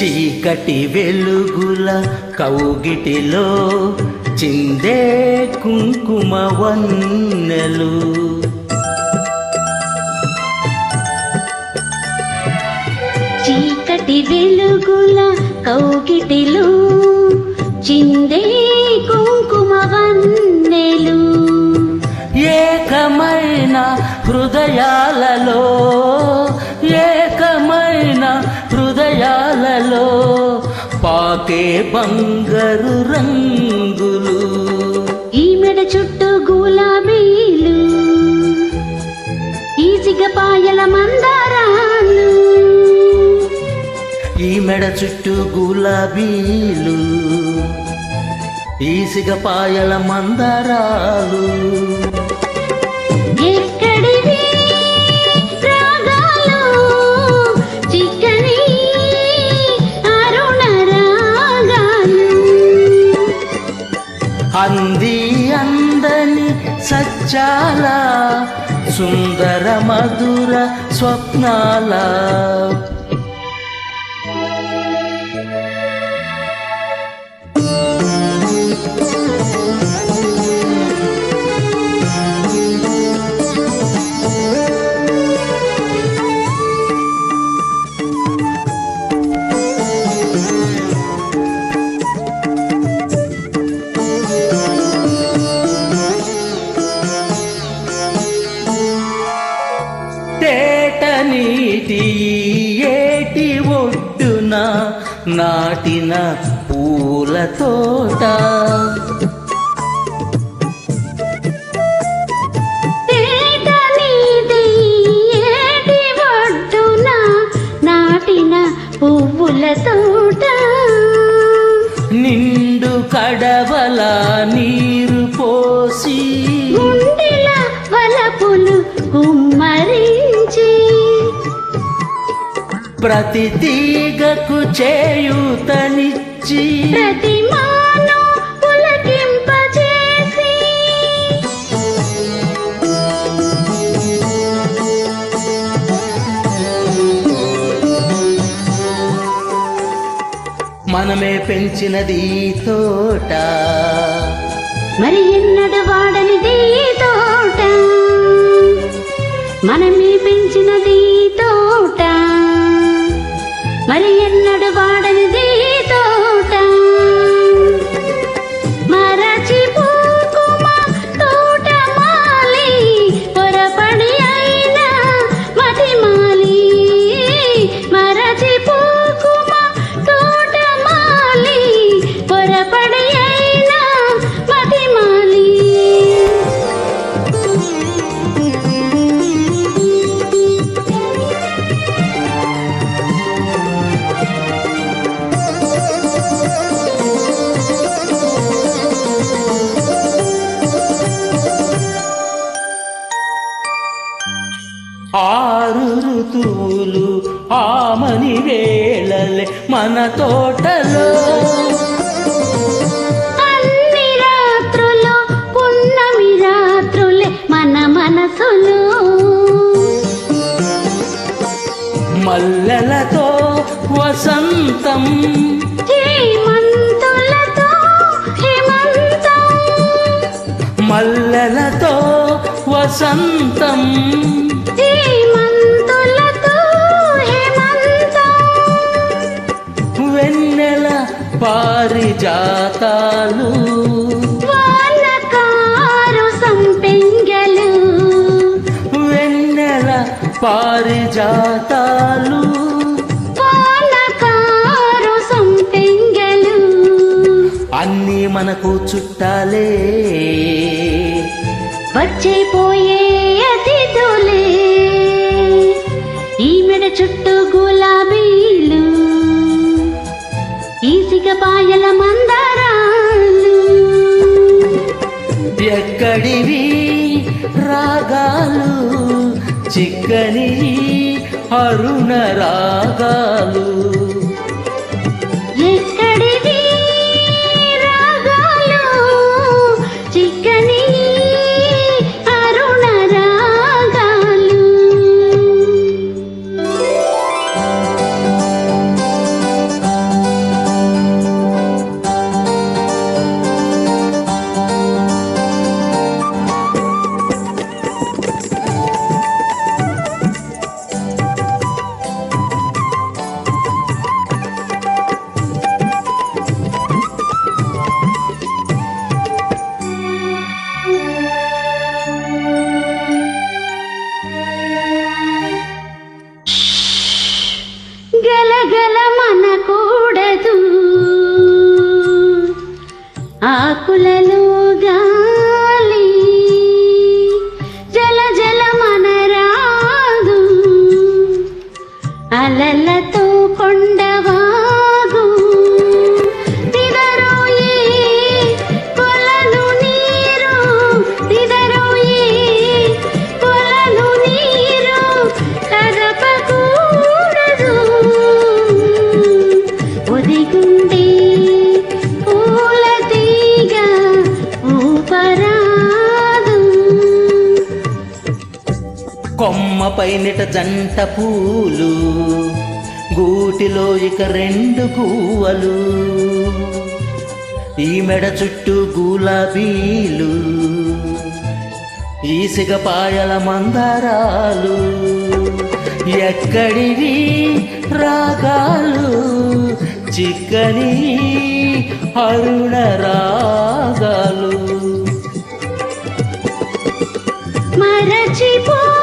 చీకటి వెలుగుల కౌగిటిలో చిందే కుంకుమ వన్నెలు. చీకటి వెలుగుల కౌగిటిలో చిందే కుంకుమ వన్నెలు. ఏకమైన హృదయాలలో పాకే బంగారు రంగులు. ఈ మెడ చుట్టూ గులాబీలు ఈ సిగపాయల మందారాలు. ఈ మెడ చుట్టూ గులాబీలు ఈసిగపాయల మందారాలు. చాలా సుందర మధుర స్వప్నాల తేట నీటి ఏటి ఒడ్డున నాటిన పూల తోట. తేట నీటి ఏటి ఒడ్డున నాటిన పువ్వుల తోట. నిండు కడవల నీరు పోసి వలపులు ప్రతి తీగకు చేయూతనిచ్చి పులకింపజేసి. మనమే పెంచినది తోట. మరి ఎన్నడు వాడనిది తోట? మనమే పెంచినది మరి ఋతువులు ఆమని వేళలే మన తోటలో. అన్ని రాత్రులు పున్నమి రాత్రులే మన మనసులు. మల్లెలతో వసంతం. మల్లెలతో వసంతం. పారిజాతాలు వెన్నెల పారిజాతాలు. అన్నీ మనకు చుట్టాలే. వచ్చే పోయే అతిథులే. ఈ మెడ చుట్టూ గులాబీలు ఈ మందరాలు. ఎక్కడివి రాగాలు చిక్కని అరుణ రాగాలు. ఆకులలో పైనిట జంట పూలు గూటిలో ఇక రెండు గువ్వలు. ఈ మెడ చుట్టూ గులాబీలు ఈ సిగపాయల మందారాలు. ఎక్కడివి రాగాలు? చిక్కని అరుణ రాగాలు. మరచిపో